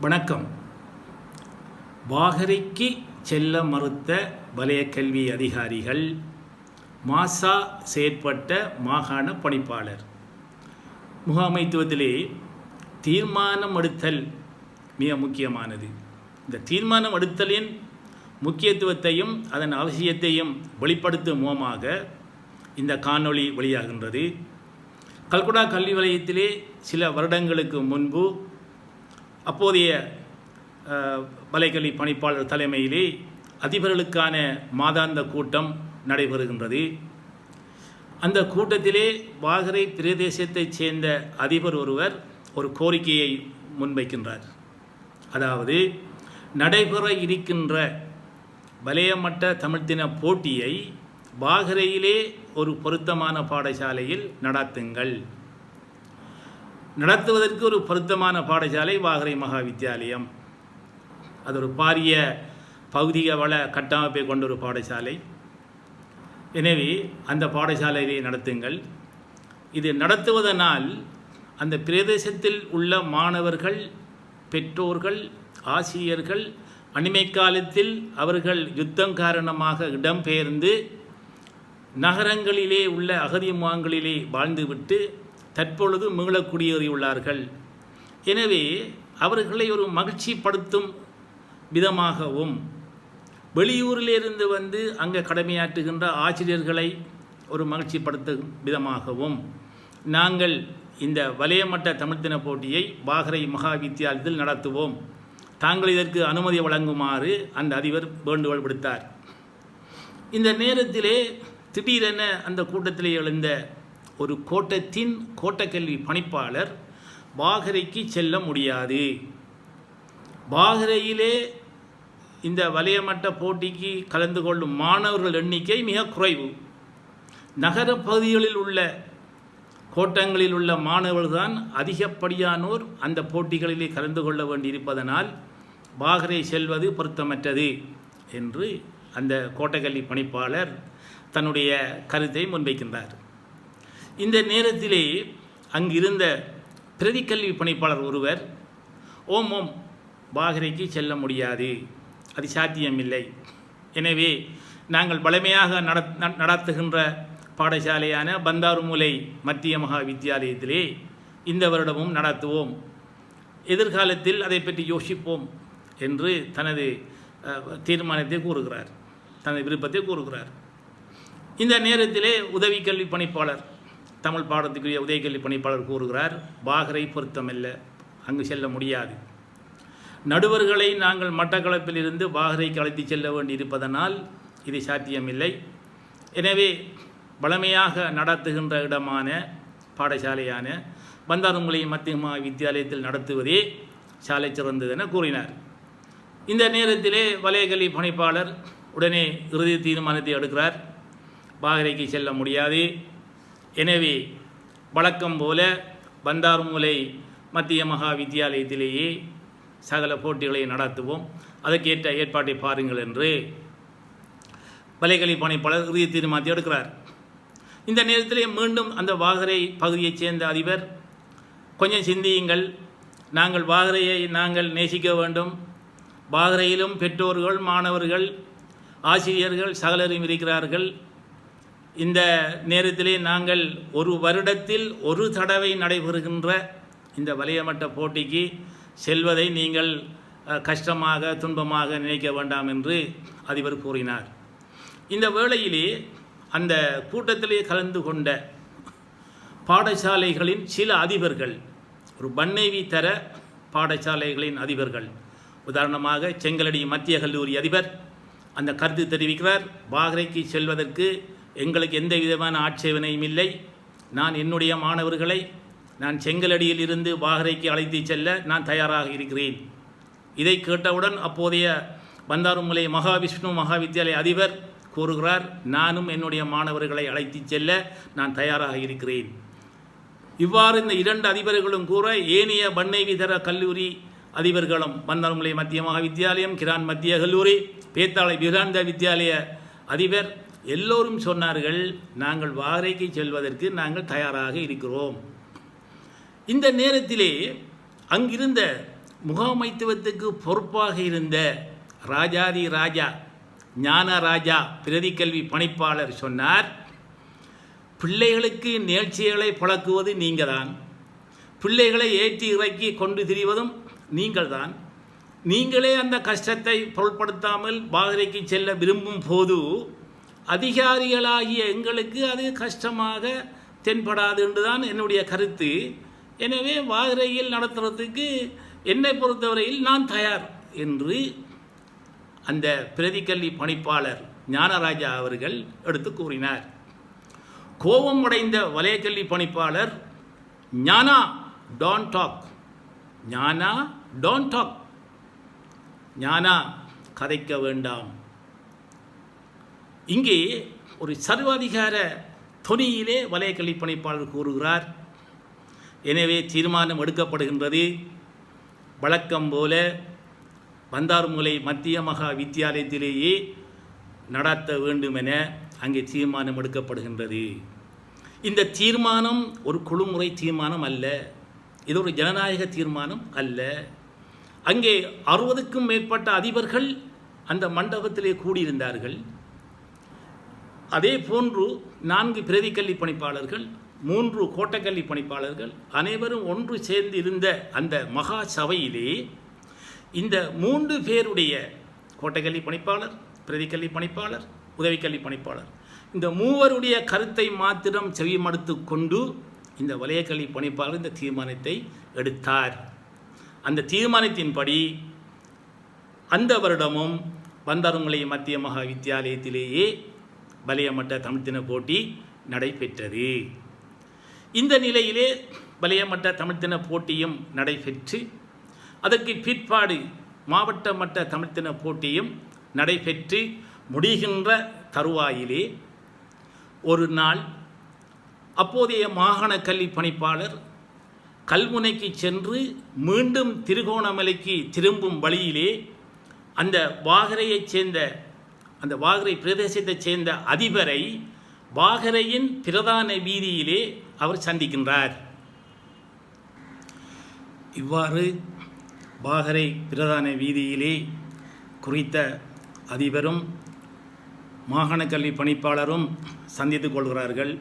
வணக்கம். வாகரைக்கு செல்ல மறுத்த வலய கல்வி அதிகாரிகள் மாசா செயற்பட்ட மாகாண பணிப்பாளர். முகாமைத்துவத்திலே தீர்மானம் எடுத்தல் மிக முக்கியமானது. இந்த தீர்மானம் எடுத்தலின் முக்கியத்துவத்தையும் அதன் அவசியத்தையும் வெளிப்படுத்தும் முகமாக இந்த காணொளி வெளியாகின்றது. கல்குடா கல்வி வலயத்திலே சில வருடங்களுக்கு முன்பு அப்போதைய அஹ், வலைக்கல்வி பணிப்பாளர் தலைமையிலே அதிபர்களுக்கான மாதாந்த கூட்டம் நடைபெறுகின்றது. அந்த கூட்டத்திலே வாகரை பிரதேசத்தைச் சேர்ந்த அதிபர் ஒருவர் ஒரு கோரிக்கையை முன்வைக்கின்றார். அதாவது நடைபெற இருக்கின்ற வலயமட்ட தமிழ்தின போட்டியை வாகரையிலே ஒரு பொருத்தமான பாடசாலையில் நடத்துங்கள். நடத்துவதற்கு ஒரு பொருத்தமான பாடசாலை வாகரை மகா வித்தியாலயம் அது ஒரு பாரிய பகுதிக வள கட்டமைப்பை கொண்ட ஒரு பாடசாலை. எனவே அந்த பாடசாலையை நடத்துங்கள். இது நடத்துவதனால் அந்த பிரதேசத்தில் உள்ள மாணவர்கள் பெற்றோர்கள் ஆசிரியர்கள் அனிமை காலத்தில் அவர்கள் யுத்தம் காரணமாக இடம்பெயர்ந்து நகரங்களிலே உள்ள அகதி முகாங்களிலே வாழ்ந்துவிட்டு தற்பொழுது மீளக்குடியேறியுள்ளார்கள் எனவே அவர்களை ஒரு மகிழ்ச்சிப்படுத்தும் விதமாகவும் வெளியூரிலிருந்து வந்து அங்கே கடமையாற்றுகின்ற ஆசிரியர்களை ஒரு மகிழ்ச்சிப்படுத்தும் விதமாகவும் நாங்கள் இந்த வலயமட்ட தமிழ்த்தின போட்டியை வாகரை மகா வித்தியாலயத்தில் நடத்துவோம். தாங்கள் இதற்கு அனுமதி வழங்குமாறு அந்த அதிபர் வேண்டுகோள் விடுத்தார். இந்த நேரத்திலே திடீரென அந்த கூட்டத்திலே எழுந்த ஒரு கோட்டத்தின் கோட்டக்கல்வி பணிப்பாளர் பாகரைக்கு செல்ல முடியாது. பாகரையிலே இந்த வலயமட்ட போட்டிக்கு கலந்து கொள்ளும் மாணவர்கள் எண்ணிக்கை மிக குறைவு. நகர பகுதிகளில் உள்ள கோட்டங்களில் உள்ள மாணவர்கள்தான் அதிகப்படியானோர் அந்த போட்டிகளிலே கலந்து கொள்ள வேண்டியிருப்பதனால் பாகரை செல்வது பொருத்தமற்றது என்று அந்த கோட்டக்கல்வி பணிப்பாளர் தன்னுடைய கருத்தை முன்வைக்கின்றார். இந்த நேரத்திலே அங்கிருந்த பிரதிக்கல்வி பணிப்பாளர் ஒருவர் ஓம் ஓம் பாகரைக்கு செல்ல முடியாது. அது சாத்தியமில்லை. எனவே நாங்கள் பழமையாக நடத்துகின்ற பாடசாலையான பந்தாருமுலை மத்திய மகா வித்தியாலயத்திலே இந்த வருடமும் நடத்துவோம். எதிர்காலத்தில் அதை பற்றி யோசிப்போம் என்று தனது தீர்மானத்தை கூறுகிறார். தனது விருப்பத்தை கூறுகிறார். இந்த நேரத்திலே உதவி கல்வி பணிப்பாளர் தமிழ் பாடத்துக்குரிய உதவி பணிப்பாளர் கூறுகிறார் பாகரை பொருத்தமல்ல அங்கு செல்ல முடியாது. நடுவர்களை நாங்கள் மட்டக்களப்பிலிருந்து பாகரைக்கு அழைத்து செல்ல வேண்டியிருப்பதனால் இது சாத்தியமில்லை. எனவே வளமையாக நடத்துகின்ற இடமான பாடசாலையான பந்தாருமலை மத்திய மகா வித்தியாலயத்தில் நடத்துவதே சாலை சிறந்தது என கூறினார். இந்த நேரத்திலே வலயக்கல்வி பணிப்பாளர் உடனே இறுதி தீர்மானத்தை எடுக்கிறார். பாகரைக்கு செல்ல முடியாது. எனவே வழக்கம் போல பந்தார்மூலை மத்திய மகா வித்தியாலயத்திலேயே சகல போட்டிகளை நடத்துவோம். அதற்கேற்ற ஏற்பாட்டை பாருங்கள் என்று வலைக்கல்வி பணிப்பாளர் இறுதி தீர்மானத்தை எடுக்கிறார். இந்த நேரத்திலே மீண்டும் அந்த வாகரை பகுதியைச் சேர்ந்த அதிபர் கொஞ்சம் சிந்தியுங்கள். நாங்கள் வாகரையை நாங்கள் நேசிக்க வேண்டும். வாகரையிலும் பெற்றோர்கள் மாணவர்கள் ஆசிரியர்கள் சகலரும் இருக்கிறார்கள். இந்த நேரத்திலே நாங்கள் ஒரு வருடத்தில் ஒரு தடவை நடைபெறுகின்ற இந்த வலையமட்ட போட்டிக்கு செல்வதை நீங்கள் கஷ்டமாக துன்பமாக நினைக்க வேண்டாம் என்று அதிபர் கூறினார். இந்த வேளையிலே அந்த கூட்டத்திலே கலந்து கொண்ட பாடசாலைகளின் சில அதிபர்கள் ஒரு பண்ணைவி தர பாடசாலைகளின் அதிபர்கள் உதாரணமாக செங்கலடி மத்திய கல்லூரி அதிபர் அந்த கருத்து தெரிவிக்கிறார் பாகரைக்கு செல்வதற்கு எங்களுக்கு எந்த விதமான ஆட்சேபனையும் இல்லை. நான் என்னுடைய மாணவர்களை நான் செங்கலடியில் இருந்து வாகரைக்கு அழைத்து செல்ல நான் தயாராக இருக்கிறேன். இதை கேட்டவுடன் அப்போதைய பந்தாருமலை மகாவிஷ்ணு மகாவித்யாலய அதிபர் கூறுகிறார் நானும் என்னுடைய மாணவர்களை அழைத்துச் செல்ல நான் தயாராக இருக்கிறேன். இவ்வாறு இந்த இரண்டு அதிபர்களும் கூற ஏனைய பண்ணை விதர கல்லூரி அதிபர்களும் பந்தாருமலை மத்திய மகா வித்தியாலயம் கிரான் மத்திய கல்லூரி பேத்தாளை விகாந்த வித்யாலய அதிபர் எல்லோரும் சொன்னார்கள் நாங்கள் வாரைக்கு செல்வதற்கு நாங்கள் தயாராக இருக்கிறோம். இந்த நேரத்திலே அங்கிருந்த முகாமைத்துவத்துக்கு பொறுப்பாக இருந்த ராஜாதி ராஜா ஞானராஜா பிரதி கல்வி பணிப்பாளர் சொன்னார் பிள்ளைகளுக்கு நிகழ்ச்சிகளை பழக்குவது நீங்கள் தான் பிள்ளைகளை ஏற்றி இறக்கி கொண்டு திரிவதும் நீங்கள் தான் நீங்களே அந்த கஷ்டத்தை பொருட்படுத்தாமல் பாகரைக்கு செல்ல விரும்பும் போது அதிகாரிகளாகிய எங்களுக்கு அது கஷ்டமாக தென்படாது என்று தான் என்னுடைய கருத்து. எனவே வாகரையில் நடத்துறதுக்கு என்னை பொறுத்தவரையில் நான் தயார் என்று அந்த பிரதிக்கல்வி பணிப்பாளர் ஞானராஜா அவர்கள் எடுத்து கூறினார். கோபம் அடைந்த வலயக்கல்வி பணிப்பாளர் Gnana don't talk Gnana don't talk Gnana கதைக்க வேண்டாம். இங்கே ஒரு சர்வாதிகார தொனியிலே வலயக்கல்வி பணிப்பாளர் கூறுகிறார். எனவே தீர்மானம் எடுக்கப்படுகின்றது. வழக்கம் போல பந்தார்முலை மத்திய மகா வித்தியாலயத்திலேயே நடத்த வேண்டுமென அங்கே தீர்மானம் எடுக்கப்படுகின்றது. இந்த தீர்மானம் ஒரு குழுமுறை தீர்மானம் அல்ல. இது ஒரு ஜனநாயக தீர்மானம் அல்ல. அங்கே அறுபதுக்கும் மேற்பட்ட அதிபர்கள் அந்த மண்டபத்திலே கூடியிருந்தார்கள். அதே போன்று நான்கு பிரதி கல்வி பணிப்பாளர்கள் மூன்று கோட்டக்கல்வி பணிப்பாளர்கள் அனைவரும் ஒன்று சேர்ந்து இருந்த அந்த மகா சபையிலே இந்த மூன்று பேருடைய கோட்டக்கல்வி பணிப்பாளர் பிரதிக்கல்வி பணிப்பாளர் உதவிக்கல்வி பணிப்பாளர். இந்த மூவருடைய கருத்தை மாத்திரம் செவிமடுத்து கொண்டு இந்த வலயக்கல்வி பணிப்பாளர் இந்த தீர்மானத்தை எடுத்தார். அந்த தீர்மானத்தின்படி அந்த வருடமும் பந்தாருமலை மத்திய மகா வித்தியாலயத்திலேயே பலியமட்ட தமிழ்த்தின போட்டி நடைபெற்றது. இந்த நிலையிலே பலியமட்ட தமிழ்த்தின போட்டியும் நடைபெற்று அதற்கு பிற்பாடு மாவட்ட மட்ட தமிழ்த்தின போட்டியும் நடைபெற்று முடிகின்ற தருவாயிலே ஒரு நாள் அப்போதைய மாகாண கல்வி பணிப்பாளர் கல்முனைக்கு சென்று மீண்டும் திருகோணமலைக்கு திரும்பும் வழியிலே அந்த வாகரையைச் சேர்ந்த அந்த வாகரை பிரதேசத்தைச் சேர்ந்த அதிபரை வாகரையின் பிரதான வீதியிலே அவர் சந்திக்கின்றார். இவ்வாறு வாகரை பிரதான வீதியிலே குறித்த அதிபரும் மாகாண கல்வி பணிப்பாளரும் சந்தித்து கொள்கிறார்கள்.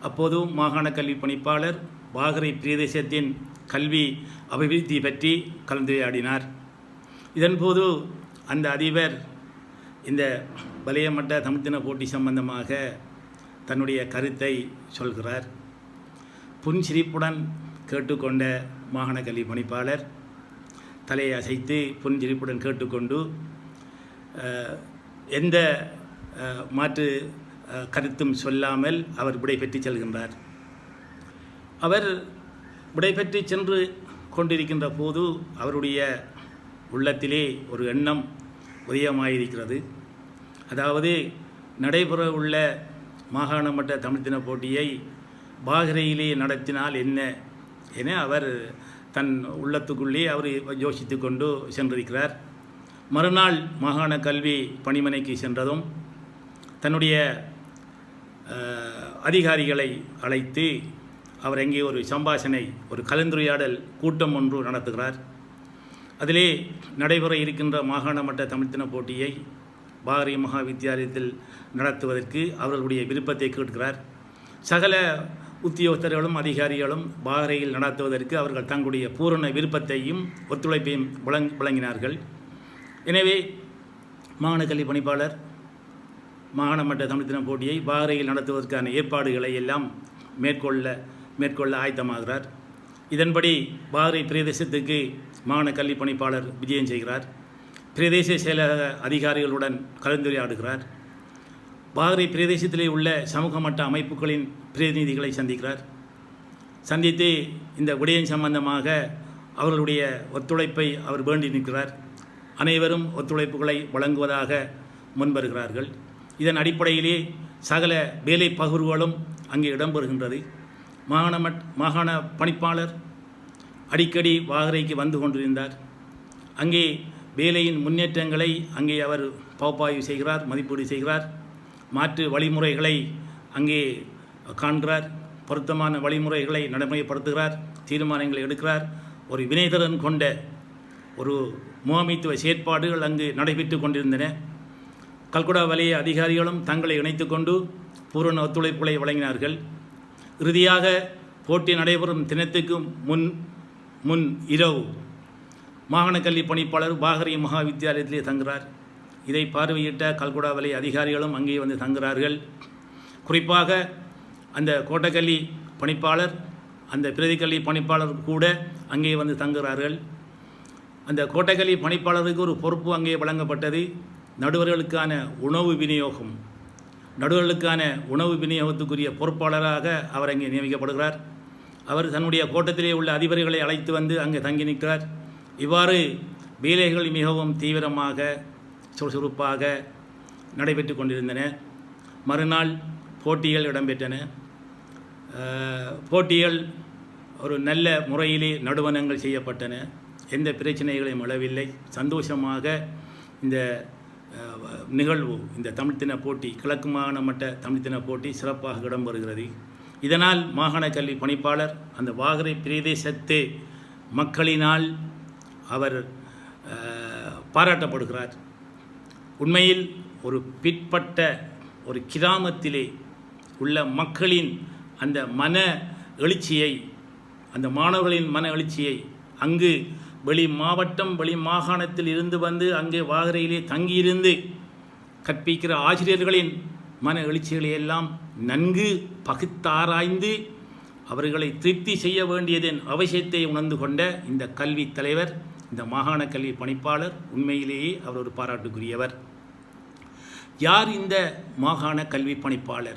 அப்போது மாகாண கல்வி பணிப்பாளர் வாகரை பிரதேசத்தின் கல்வி அபிவிருத்தி பற்றி கலந்துரையாடினார். இதன்போது அந்த அதிபர் இந்த வலயமட்ட தமிழ்த்தின போட்டி சம்பந்தமாக தன்னுடைய கருத்தை சொல்கிறார். புன்சிரிப்புடன் கேட்டுக்கொண்ட மாகாண கல்வி பணிப்பாளர் தலையை அசைத்து புன்சிரிப்புடன் கேட்டுக்கொண்டு எந்த மாற்று கருத்தும் சொல்லாமல் அவர் விடைபெற்று செல்கின்றார். அவர் விடைபெற்று சென்று கொண்டிருக்கின்ற போது அவருடைய உள்ளத்திலே ஒரு எண்ணம் உதயமாயிருக்கிறது. அதாவது நடைபெற உள்ள மாகாண மட்ட தமிழ்த்தின போட்டியை பாகரையிலே நடத்தினால் என்ன என அவர் தன் உள்ளத்துக்குள்ளே அவர் யோசித்து கொண்டு சென்றிருக்கிறார். மறுநாள் மாகாண கல்வி பணிமனைக்கு சென்றதும் தன்னுடைய அதிகாரிகளை அழைத்து அவர் அங்கே ஒரு சம்பாஷணை ஒரு கலந்துரையாடல் கூட்டம் ஒன்று நடத்துகிறார். அதிலே நடைபெற இருக்கின்ற மாகாண மட்ட தமிழ்த்தின போட்டியை பாரதி மகா வித்தியாலயத்தில் நடத்துவதற்கு அவர்களுடைய விருப்பத்தை கேட்கிறார். சகல உத்தியோகத்தர்களும் அதிகாரிகளும் பாகரையில் நடத்துவதற்கு அவர்கள் தங்களுடைய பூரண விருப்பத்தையும் ஒத்துழைப்பையும் வழங் வழங்கினார்கள். எனவே மாகாண கல்வி பணிப்பாளர் மாகாண மட்ட தமிழ்த்தின போட்டியை பாகரையில் நடத்துவதற்கான ஏற்பாடுகளை எல்லாம் மேற்கொள்ள மேற்கொள்ள ஆயத்தமாகிறார். இதன்படி பாகரை பிரதேசத்துக்கு மாகாண கல்வி பணிப்பாளர் விஜயம் செய்கிறார். பிரதேச செயலக அதிகாரிகளுடன் கலந்துரையாடுகிறார். பாகரை பிரதேசத்திலே உள்ள சமூக மட்ட அமைப்புகளின் பிரதிநிதிகளை சந்திக்கிறார். சந்தித்து இந்த விடயம் சம்பந்தமாக அவர்களுடைய ஒத்துழைப்பை அவர் வேண்டி நிற்கிறார். அனைவரும் ஒத்துழைப்புகளை வழங்குவதாக முன்வருகிறார்கள். இதன் அடிப்படையிலே சகல வேலை பகிர்வுகளும் அங்கே இடம்பெறுகின்றது. மாகாண மட் மாகாண பணிப்பாளர் அடிக்கடி வாகரைக்கு வந்து கொண்டிருந்தார். அங்கே வேலையின் முன்னேற்றங்களை அங்கே அவர் பகுப்பாய்வு செய்கிறார் மதிப்பீடு செய்கிறார். மாற்று வழிமுறைகளை அங்கே காண்கிறார். பொருத்தமான வழிமுறைகளை நடைமுறைப்படுத்துகிறார். தீர்மானங்களை எடுக்கிறார். ஒரு வினைதரன் கொண்ட ஒரு முகாமைத்துவ செயற்பாடுகள் அங்கு நடைபெற்று கொண்டிருந்தன. கல்குடா வலய அதிகாரிகளும் தங்களை இணைத்து கொண்டு பூரண ஒத்துழைப்புகளை வழங்கினார்கள். இறுதியாக போட்டி நடைபெறும் தினத்துக்கு முன் முன் இரவு மாகாணக்கல்வி பணிப்பாளர் பாகரி மகா வித்தியாலயத்திலே தங்குகிறார். இதை பார்வையிட்ட கல்குடா வலை அதிகாரிகளும் அங்கே வந்து தங்குகிறார்கள். குறிப்பாக அந்த கோட்டக்கல்லி பணிப்பாளர் அந்த பிரதிக்கல்வி பணிப்பாளர் கூட அங்கே வந்து தங்குகிறார்கள். அந்த கோட்டக்கல்லி பணிப்பாளருக்கு ஒரு பொறுப்பு அங்கே வழங்கப்பட்டது. நடுவர்களுக்கான உணவு விநியோகம். நடுவர்களுக்கான உணவு விநியோகத்துக்குரிய பொறுப்பாளராக அவர் அங்கே நியமிக்கப்படுகிறார். அவர் தன்னுடைய கோட்டத்திலே உள்ள அதிபர்களை அழைத்து வந்து அங்கே தங்கி நிற்கிறார். இவ்வாறு வேலைகள் மிகவும் தீவிரமாக சுறுசுறுப்பாக நடைபெற்று கொண்டிருந்தன. மறுநாள் போட்டிகள் இடம்பெற்றன. போட்டிகள் ஒரு நல்ல முறையிலே நடுவனங்கள் செய்யப்பட்டன. எந்த பிரச்சனைகளையும் அளவில்லை சந்தோஷமாக இந்த நிகழ்வு இந்த தமிழ்த்தின போட்டி கிழக்கு மாகாண மட்ட தமிழ்த்தின போட்டி சிறப்பாக இடம்பெறுகிறது. இதனால் மாகாண கல்வி பணிப்பாளர் அந்த வாகரை பிரதேசத்து மக்களினால் அவர் பாராட்டப்படுகிறார். உண்மையில் ஒரு பிற்பட்ட ஒரு கிராமத்திலே உள்ள மக்களின் அந்த மன எழுச்சியை அந்த மாணவர்களின் மன எழுச்சியை அங்கு வெளி மாவட்டம் வெளி மாகாணத்தில் இருந்து வந்து அங்கே வாகரையிலே தங்கியிருந்து கற்பிக்கிற ஆசிரியர்களின் மன எழுச்சிகளை எல்லாம் நன்கு பகுத்தாராய்ந்து அவர்களை திருப்தி செய்ய வேண்டியதன் அவசியத்தை உணர்ந்து கொண்ட இந்த கல்வி தலைவர் இந்த மாகாண கல்வி பணிப்பாளர் உண்மையிலேயே அவர் ஒரு பாராட்டுக்குரியவர். யார் இந்த மாகாண கல்வி பணிப்பாளர்?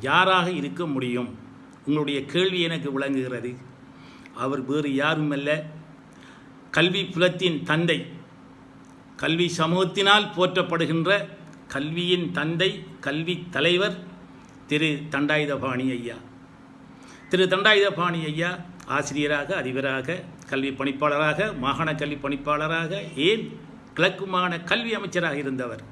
யாராக இருக்க முடியும்? உங்களுடைய கேள்வி எனக்கு விளங்குகிறது. அவர் வேறு யாருமல்ல. கல்வி புலத்தின் தந்தை கல்வி சமூகத்தினால் போற்றப்படுகின்ற கல்வியின் தந்தை கல்வி தலைவர் திரு தண்டாயுதபாணி ஐயா. திரு தண்டாயுதபாணி ஐயா ஆசிரியராக அதிபராக கல்வி பணிப்பாளராக மாகாண கல்வி பணிப்பாளராக ஏன் கிழக்கு மாகாண கல்வி அமைச்சராக இருந்தவர்.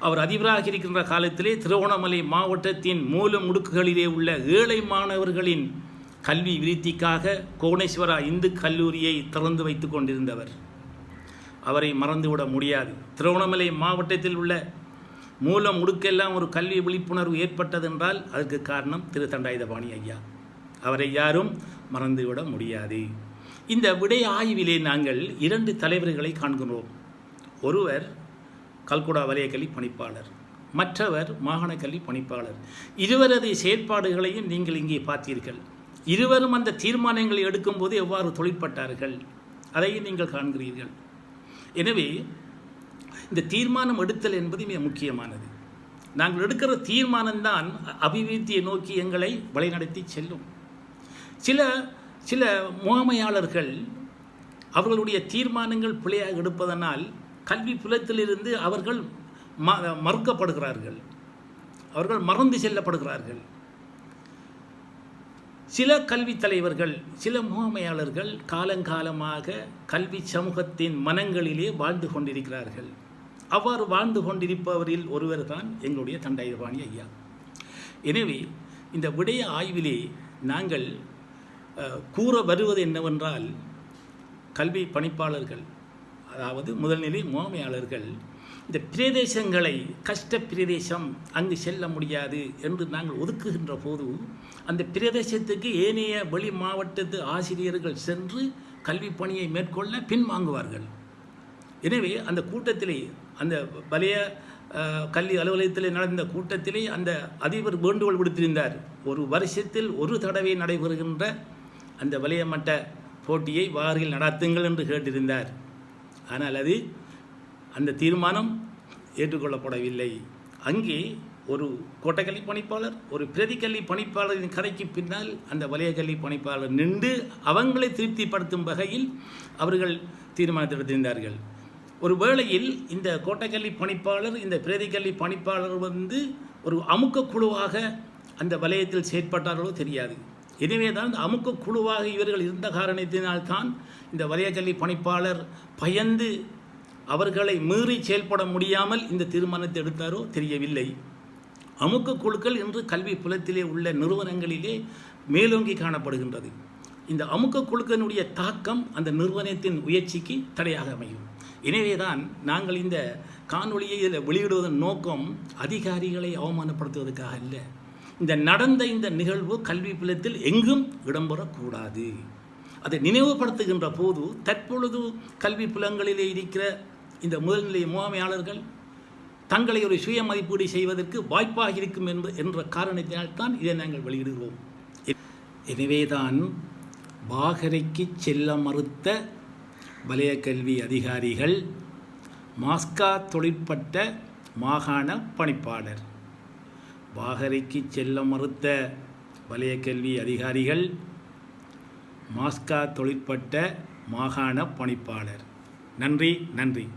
அவர் அதிபராக இருக்கின்ற காலத்திலே திருவோணமலை மாவட்டத்தின் மூல முடுக்குகளிலே உள்ள ஏழை மாணவர்களின் கல்வி விருத்திக்காக கோணேஸ்வரா இந்து கல்லூரியை திறந்து வைத்து கொண்டிருந்தவர். அவரை மறந்துவிட முடியாது. திருவண்ணாமலை மாவட்டத்தில் உள்ள மூல முடுக்கெல்லாம் ஒரு கல்வி விழிப்புணர்வு ஏற்பட்டதென்றால் அதற்கு காரணம் திரு தண்டாயுதபாணி ஐயா. அவரை யாரும் மறந்துவிட முடியாது. இந்த விடை ஆய்விலே நாங்கள் இரண்டு தலைவர்களை காண்கிறோம். ஒருவர் கல்குடா வலயக்கல்வி கல்வி பணிப்பாளர் மற்றவர் மாகாண கல்வி பணிப்பாளர். இருவரது செயற்பாடுகளையும் நீங்கள் இங்கே பார்த்தீர்கள். இருவரும் அந்த தீர்மானங்களை எடுக்கும்போது எவ்வாறு தொழிற்பட்டார்கள்? அதையும் நீங்கள் காண்கிறீர்கள். எனவே இந்த தீர்மானம் எடுத்தல் என்பது மிக முக்கியமானது. நாங்கள் எடுக்கிற தீர்மானம்தான் அபிவிருத்தியை நோக்கி எங்களை வழிநடத்தி செல்லும். சில சில முகாமையாளர்கள் அவர்களுடைய தீர்மானங்கள் பிழையாக எடுப்பதனால் கல்வி புலத்திலிருந்து அவர்கள் ம மறுக்கப்படுகிறார்கள். அவர்கள் மறந்து செல்லப்படுகிறார்கள். சில கல்வி தலைவர்கள் சில முகாமையாளர்கள் காலங்காலமாக கல்வி சமூகத்தின் மனங்களிலே வாழ்ந்து கொண்டிருக்கிறார்கள். அவ்வாறு வாழ்ந்து கொண்டிருப்பவரில் ஒருவர் தான் எங்களுடைய தண்டாயுதபாணி ஐயா. எனவே இந்த விடய ஆய்விலே நாங்கள் கூற வருவது என்னவென்றால் கல்வி பணிப்பாளர்கள் அதாவது முதல்நிலை முகாமையாளர்கள் இந்த பிரதேசங்களை கஷ்ட பிரதேசம் அங்கு செல்ல முடியாது என்று நாங்கள் ஒதுக்குகின்ற போது அந்த பிரதேசத்துக்கு ஏனைய வெளி மாவட்டத்து ஆசிரியர்கள் சென்று கல்வி பணியை மேற்கொள்ள பின்வாங்குவார்கள். எனவே அந்த கூட்டத்திலே அந்த வலய கல்வி அலுவலகத்தில் நடந்த கூட்டத்திலே அந்த அதிபர் வேண்டுகோள் விடுத்திருந்தார். ஒரு வருஷத்தில் ஒரு தடவை நடைபெறுகின்ற அந்த வலய மட்ட போட்டியை வாரில் நடத்துங்கள் என்று கேட்டிருந்தார். ஆனால் அது அந்த தீர்மானம் ஏற்றுக்கொள்ளப்படவில்லை. அங்கே ஒரு கோட்டைக்கல்வி பணிப்பாளர் ஒரு பிரதிக்கல்வி பணிப்பாளரின் கதைக்கு பின்னால் அந்த வலய கல்வி பணிப்பாளர் நின்று அவங்களை திருப்திப்படுத்தும் வகையில் அவர்கள் தீர்மானத்தை எடுத்திருந்தார்கள். ஒரு வேளையில் இந்த கோட்டக்கல்வி பணிப்பாளர் இந்த பிரதிக்கல்வி பணிப்பாளர் வந்து ஒரு அமுக்க குழுவாக அந்த வலயத்தில் செயற்பட்டார்களோ தெரியாது. எனவே தான் இந்த அமுக்க குழுவாக இவர்கள் இருந்த காரணத்தினால்தான் இந்த வலயக்கல்வி பணிப்பாளர் பயந்து அவர்களை மீறி செயல்பட முடியாமல் இந்த தீர்மானத்தை எடுத்தாரோ தெரியவில்லை. அமுக்க குழுக்கள் இன்று கல்வி புலத்திலே உள்ள நிறுவனங்களிலே மேலோங்கி காணப்படுகின்றது. இந்த அமுக்க குழுக்களினுடைய தாக்கம் அந்த நிறுவனத்தின் முயற்சிக்கு தடையாக அமையும். எனவேதான் நாங்கள் இந்த காணொளியை இதில் வெளியிடுவதன் நோக்கம் அதிகாரிகளை அவமானப்படுத்துவதற்காக அல்ல. இந்த நடந்த இந்த நிகழ்வு கல்வி பிலத்தில் எங்கும் இடம்பெறக்கூடாது. அதை நினைவுபடுத்துகின்ற போது தற்பொழுது கல்வி புலங்களிலே இருக்கிற இந்த முதல்நிலை முகாமையாளர்கள் தங்களை ஒரு சுய மதிப்பீடு செய்வதற்கு வாய்ப்பாக இருக்கும் என்பது என்ற காரணத்தினால் தான் இதை நாங்கள் வெளியிடுகிறோம். எனவேதான் பாகரைக்கு செல்ல மறுத்த வலய கல்வி அதிகாரிகள் மாஸ்கா தொழிற்பட்ட மாகாண பணிப்பாளர். பாகரைக்கு செல்ல மறுத்த வலய கல்வி அதிகாரிகள் மாஸ்கா தொழிற்பட்ட மாகாண பணிப்பாளர். நன்றி நன்றி.